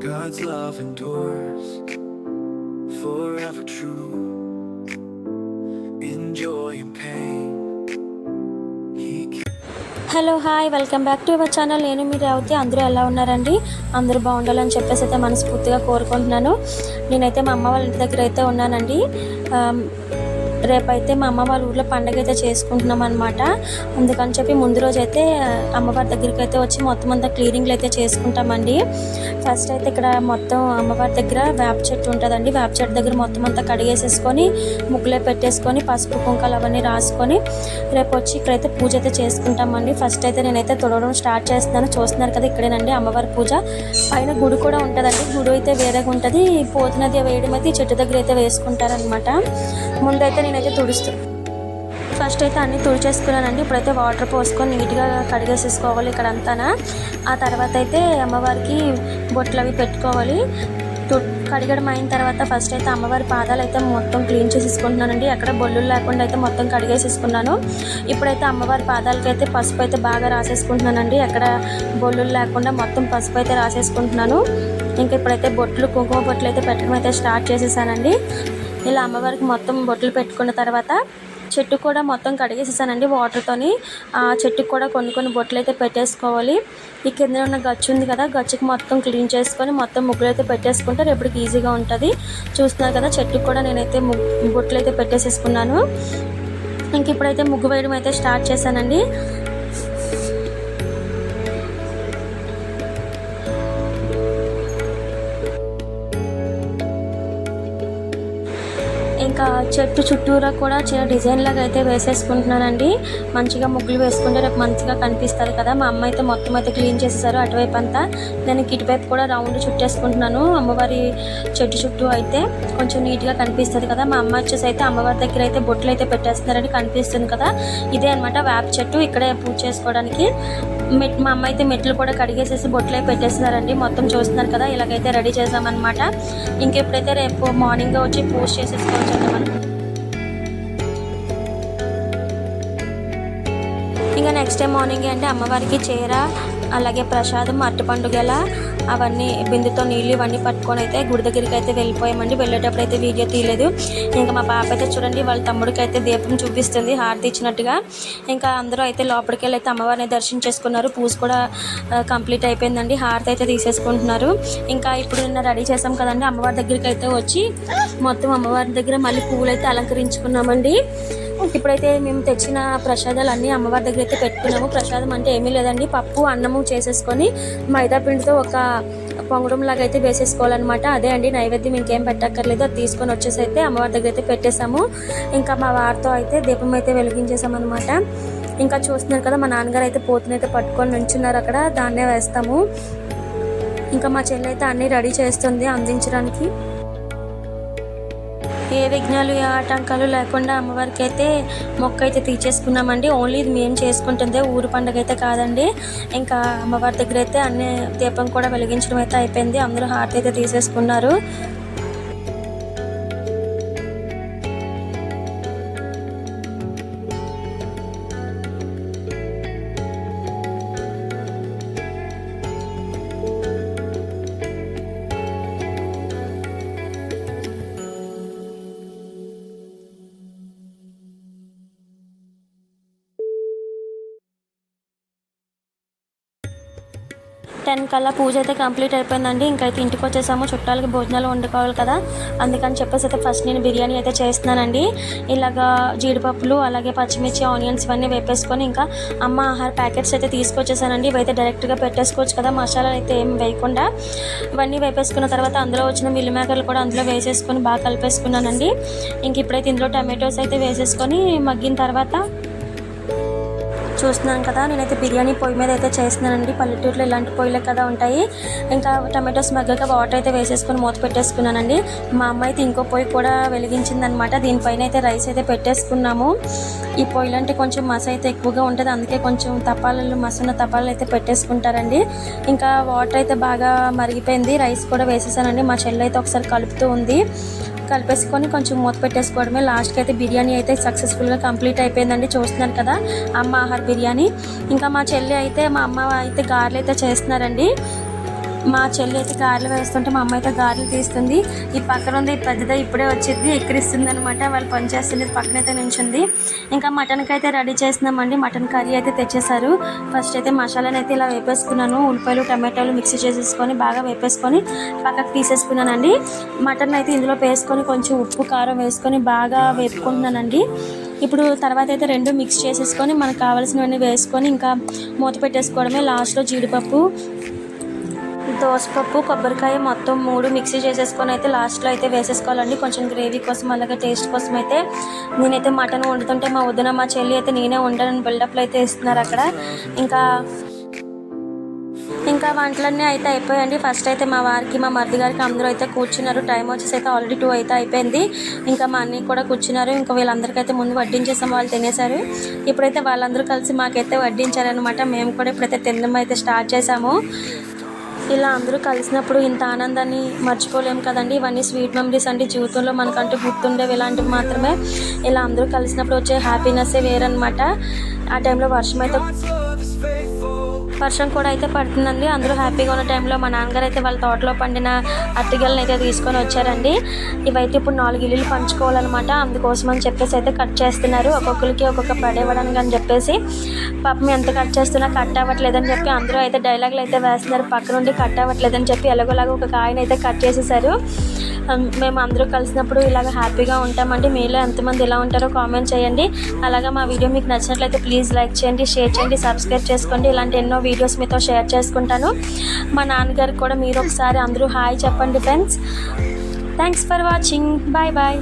God's love endures forever true. Hello hi. Welcome back to your channel. నేను మీరు రావుతి. అందరూ ఎలా ఉన్నారండి? అందరూ బాగుండాలని చెప్పేసి అయితే మనస్ఫూర్తిగా కోరుకుంటున్నాను. నేనైతే మా అమ్మ వాళ్ళ ఇంటి దగ్గర అయితే ఉన్నానండి. రేపైతే మా అమ్మ వాళ్ళ ఊర్లో పండగ అయితే చేసుకుంటున్నాం అనమాట అందుకని చెప్పి ముందు రోజు అయితే అమ్మవారి దగ్గరికి అయితే వచ్చి మొత్తం అంతా క్లీనింగ్లు అయితే చేసుకుంటామండి. ఫస్ట్ అయితే ఇక్కడ మొత్తం అమ్మవారి దగ్గర వేప చెట్టు ఉంటుందండి. వేప చెట్టు దగ్గర మొత్తం అంతా కడిగేసేసుకొని ముగ్గులే పెట్టేసుకొని పసుపు కుంకాలు అవన్నీ రాసుకొని రేపు వచ్చి ఇక్కడైతే పూజ అయితే చేసుకుంటామండి. ఫస్ట్ అయితే నేనైతే తొడవడం స్టార్ట్ చేస్తున్నాను. చూస్తున్నారు కదా ఇక్కడేనండి అమ్మవారి పూజ. పైన గుడి కూడా ఉంటుందండి. గుడి అయితే వేరేగా ఉంటుంది. పోతున్నది వేయడం అయితే చెట్టు దగ్గర అయితే వేసుకుంటారనమాట ముందైతే నేనైతే తుడుస్తాను ఫస్ట్ అయితే అన్నీ తుడిచేసుకున్నానండి. ఇప్పుడైతే వాటర్ పోసుకొని నీట్గా కడిగేసేసుకోవాలి ఇక్కడ అంతానా ఆ తర్వాత అయితే అమ్మవారికి బొట్లు అవి పెట్టుకోవాలి. తు- కడిగడం అయిన తర్వాత ఫస్ట్ అయితే అమ్మవారి పాదాలు అయితే మొత్తం క్లీన్ చేసేసుకుంటున్నానండి. ఎక్కడ బొల్లు లేకుండా అయితే మొత్తం కడిగేసేసుకున్నాను. ఇప్పుడైతే అమ్మవారి పాదాలకి అయితే పసుపు అయితే బాగా రాసేసుకుంటున్నానండి. ఎక్కడ బొల్లు లేకుండా మొత్తం పసుపు అయితే రాసేసుకుంటున్నాను. ఇంకా ఇప్పుడైతే బొట్లు కుంకుమ బొట్లు అయితే పెట్టడం అయితే స్టార్ట్ చేసేసానండి. ఇలా అమ్మవారికి మొత్తం బొట్లు పెట్టుకున్న తర్వాత చెట్టు కూడా మొత్తం కడిగేసేసానండి వాటర్తోని ఆ చెట్టుకు కూడా కొన్ని కొన్ని బొట్లు అయితే పెట్టేసుకోవాలి. ఈ కింద ఉన్న గచ్చు ఉంది కదా గచ్చుకి మొత్తం క్లీన్ చేసుకొని మొత్తం ముగ్గులు అయితే పెట్టేసుకుంటే రేపటికి ఈజీగా ఉంటుంది. చూస్తున్నారు కదా చెట్టుకు కూడా నేనైతే బొట్లు అయితే పెట్టేసేసుకున్నాను. ఇంక ఇప్పుడైతే ముగ్గు వేయడం అయితే స్టార్ట్ చేశానండి. ఇంకా చెట్టు చుట్టూరా కూడా చిన్న డిజైన్ లాగా అయితే వేసేసుకుంటున్నానండి. మంచిగా ముగ్గులు వేసుకుంటే రేపు మంచిగా కనిపిస్తుంది కదా. మా అమ్మ అయితే మొత్తం అయితే క్లీన్ చేసేసారు అటువైపు అంతా. నేను ఇటువైపు కూడా రౌండ్ చుట్టేసుకుంటున్నాను. అమ్మవారి చెట్టు చుట్టూ అయితే కొంచెం నీట్గా కనిపిస్తుంది కదా. మా అమ్మ వచ్చేసి అయితే అమ్మవారి దగ్గర అయితే బొట్లు అయితే పెట్టేస్తున్నారని కనిపిస్తుంది కదా. ఇదే అనమాట వేప చెట్టు. ఇక్కడే పూజ చేసుకోవడానికి. మెట్ మా అమ్మ అయితే మెట్లు కూడా కడిగేసేసి బొట్లే పెట్టేస్తున్నారండి. మొత్తం చూస్తున్నారు కదా ఇలాగైతే రెడీ చేసామన్నమాట. ఇంకెప్పుడైతే రేపు మార్నింగ్ వచ్చి పూజ చేసేసుకోవచ్చు అండి మనం. ఇంకా నెక్స్ట్ డే మార్నింగ్ అంటే అమ్మవారికి చీర అలాగే ప్రసాదం అరటిపండు గెల అవన్నీ బిందుతో నీళ్ళు ఇవన్నీ పట్టుకొని అయితే గుడి దగ్గరికి అయితే వెళ్ళిపోయామండి. వెళ్ళేటప్పుడు అయితే వీడియో తీయలేదు. ఇంకా మా పాప అయితే చూడండి వాళ్ళ తమ్ముడికి అయితే దీపం చూపిస్తుంది హారతి ఇచ్చినట్టుగా. ఇంకా అందరూ అయితే లోపలికి వెళ్ళి అయితే అమ్మవారిని దర్శనం చేసుకున్నారు. పూజ కూడా కంప్లీట్ అయిపోయిందండి. హారతి అయితే తీసేసుకుంటున్నారు. ఇంకా ఇప్పుడు నిన్న రెడీ చేసాం కదండి అమ్మవారి దగ్గరికి అయితే వచ్చి మొత్తం అమ్మవారి దగ్గర మళ్ళీ పువ్వులు అయితే అలంకరించుకున్నామండి. ఇప్పుడైతే మేము తెచ్చిన ప్రసాదాలు అన్నీ అమ్మవారి దగ్గర అయితే పెట్టుకున్నాము. ప్రసాదం అంటే ఏమీ లేదండి. పప్పు అన్నము చేసేసుకొని మైదాపిండితో ఒక పొంగడం లాగా అయితే వేసేసుకోవాలన్నమాట. అదే అండి నైవేద్యం ఇంకేం పెట్టక్కర్లేదు. అది తీసుకొని వచ్చేసి అయితే అమ్మవారి దగ్గర అయితే పెట్టేశాము. ఇంకా మా వారితో అయితే దీపం అయితే వెలిగించేసాం అనమాట ఇంకా చూస్తున్నారు కదా మా నాన్నగారు అయితే పోతునైతే పట్టుకొని నుంచున్నారు అక్కడ. దాన్నే వేస్తాము. ఇంకా మా చెల్లి అయితే అన్నీ రెడీ చేస్తుంది అందించడానికి. ఏ విఘ్నాలు ఏ ఆటంకాలు లేకుండా అమ్మవారికి అయితే మొక్క అయితే తీర్చేసుకున్నామండి. ఓన్లీ ఇది మేము చేసుకుంటుందే ఊరు పండుగ అయితే కాదండి. ఇంకా అమ్మవారి దగ్గర అయితే అన్ని దీపం కూడా వెలిగించడం అయితే అయిపోయింది. అందరూ హార్ట్ అయితే తీసేసుకున్నారు. టెన్ కల్లా పూజ అయితే కంప్లీట్ అయిపోయిందండి. ఇంకైతే ఇంటికి వచ్చేసాము. చుట్టాలకి భోజనాలు వండుకోవాలి కదా. అందుకని చెప్పేసి అయితే ఫస్ట్ నేను బిర్యానీ అయితే చేస్తున్నానండి. ఇలాగా జీడిపప్పులు అలాగే పచ్చిమిర్చి ఆనియన్స్ ఇవన్నీ వేపేసుకొని ఇంకా అమ్మ ఆహార ప్యాకెట్స్ అయితే తీసుకొచ్చేసానండి. ఇవైతే డైరెక్ట్గా పెట్టేసుకోవచ్చు కదా. మసాలాలు అయితే ఏం వేయకుండా ఇవన్నీ వేపేసుకున్న తర్వాత అందులో వచ్చిన మిల్లి మేకర్లు కూడా అందులో వేసేసుకొని బాగా కలిపేసుకున్నానండి. ఇంక ఇప్పుడైతే ఇందులో టమాటోస్ అయితే వేసేసుకొని మగ్గిన తర్వాత చూస్తున్నాను కదా. నేనైతే బిర్యానీ పొయ్యి మీద అయితే చేస్తున్నానండి. పల్లెటూరులో ఇలాంటి పొయ్యిలే కదా ఉంటాయి. ఇంకా టమాటోస్ మగ్గాక వాటర్ అయితే వేసేసుకొని మూత పెట్టేసుకున్నానండి. మా అమ్మ అయితే ఇంకో పొయ్యి కూడా వెలిగించిందనమాట. దీనిపైన అయితే రైస్ అయితే పెట్టేసుకున్నాము. ఈ పొయ్యిలు అంటే కొంచెం మస అయితే ఎక్కువగా ఉంటుంది. అందుకే కొంచెం తపాలలు మసున్న తపాలు అయితే పెట్టేసుకుంటారండి. ఇంకా వాటర్ అయితే బాగా మరిగిపోయింది. రైస్ కూడా వేసేసానండి. మా చెల్లి అయితే ఒకసారి కలుపుతూ ఉంది. కలిపేసుకొని కొంచెం మూత పెట్టేసుకోవడమే. లాస్ట్కి అయితే బిర్యానీ అయితే సక్సెస్ఫుల్గా కంప్లీట్ అయిపోయిందండి. చూస్తున్నాను కదా అమ్మ ఆహార్ బిర్యానీ. ఇంకా మా చెల్లి అయితే మా అమ్మ అయితే గారెలు అయితే చేస్తున్నారండి. మా చెల్లి అయితే గారెలు వేస్తుంటే మా అమ్మ అయితే గారెలు తీస్తుంది. ఈ పక్కన ఉంది పెద్దది ఇప్పుడే వచ్చింది ఎక్కిరిస్తుంది అనమాట వాళ్ళు పని చేస్తుంది పక్కన అయితే నించుంది. ఇంకా మటన్కి అయితే రెడీ చేసినామండి మటన్ కర్రీ అయితే తెచ్చేసారు ఫస్ట్ అయితే మసాలాని అయితే ఇలా వేపేసుకున్నాను. ఉల్లిపాయలు టమాటాలు మిక్సీ చేసేసుకొని బాగా వేపేసుకొని పక్కకు తీసేసుకున్నానండి. మటన్ అయితే ఇందులో వేసుకొని కొంచెం ఉప్పు కారం వేసుకొని బాగా వేపుకుంటున్నానండి. ఇప్పుడు తర్వాత అయితే రెండు మిక్స్ చేసేసుకొని మనకు కావాల్సినవన్నీ వేసుకొని ఇంకా మూత పెట్టేసుకోవడమే. లాస్ట్లో జీడిపప్పు దోసపప్పు కొబ్బరికాయ మొత్తం మూడు మిక్సీ చేసేసుకొని అయితే లాస్ట్లో అయితే వేసేసుకోవాలండి. కొంచెం గ్రేవీ కోసం అలాగే టేస్ట్ కోసం అయితే నేనైతే మటన్ వండుతుంటే మా వదిన మా చెల్లి అయితే నేనే వండాలని బిల్డప్లు అయితే ఇస్తున్నారు అక్కడ. ఇంకా ఇంకా వంటలన్నీ అయితే అయిపోయాయండి. ఫస్ట్ అయితే మా వారికి మా మరిది గారికి అందరూ అయితే కూర్చున్నారు. టైం వచ్చేసి అయితే ఆల్రెడీ టూ అయితే అయిపోయింది. ఇంకా మా అన్నయ్య కూడా కూర్చున్నారు. ఇంకా వీళ్ళందరికైతే ముందు వడ్డించేసాం వాళ్ళు తినేశారు. ఇప్పుడైతే వాళ్ళందరూ కలిసి మాకైతే వడ్డించారనమాట మేము కూడా ఇప్పుడైతే తినడం అయితే స్టార్ట్ చేసాము. ఇలా అందరూ కలిసినప్పుడు ఇంత ఆనందాన్ని మర్చిపోలేము కదండి. ఇవన్నీ స్వీట్ మెమరీస్ అంటే జీవితంలో మనకంటూ గుర్తుండేవి ఇలాంటివి మాత్రమే. ఇలా అందరూ కలిసినప్పుడు వచ్చే హ్యాపీనెస్సే వేరనమాట ఆ టైంలో వర్షం అయితే. వర్షం కూడా అయితే పడుతుందండి. అందరూ హ్యాపీగా ఉన్న టైంలో మా నాన్నగారు అయితే వాళ్ళ తోటలో పండిన అరటిగలను అయితే తీసుకొని వచ్చారండి. ఇవైతే ఇప్పుడు నాలుగు ఇల్లులు పంచుకోవాలన్నమాట. అందుకోసం అని చెప్పేసి అయితే కట్ చేస్తున్నారు. ఒక్కొక్కరికి ఒక్కొక్క పడేవ్వడానికి అని చెప్పేసి. పాపం ఎంత కట్ చేస్తున్నా కట్ అవ్వట్లేదని చెప్పి అందరూ అయితే డైలాగులు అయితే వేస్తున్నారు. పక్క నుండి కట్ అవ్వట్లేదని చెప్పి ఎలాగోలాగా ఒక కాయని అయితే కట్ చేసేసారు. మేము అందరూ కలిసినప్పుడు ఇలాగ హ్యాపీగా ఉంటామండి. మీలో ఎంతమంది ఎలా ఉంటారో కామెంట్ చేయండి. అలాగే మా వీడియో మీకు నచ్చినట్లయితే ప్లీజ్ లైక్ చేయండి షేర్ చేయండి సబ్స్క్రైబ్ చేసుకోండి. ఇలాంటి ఎన్నో వీడియోస్ మీతో షేర్ చేసుకుంటాను. మా నాన్నగారికి కూడా మీరు ఒకసారి అందరూ హాయ్ చెప్పండి friends thanks for watching bye bye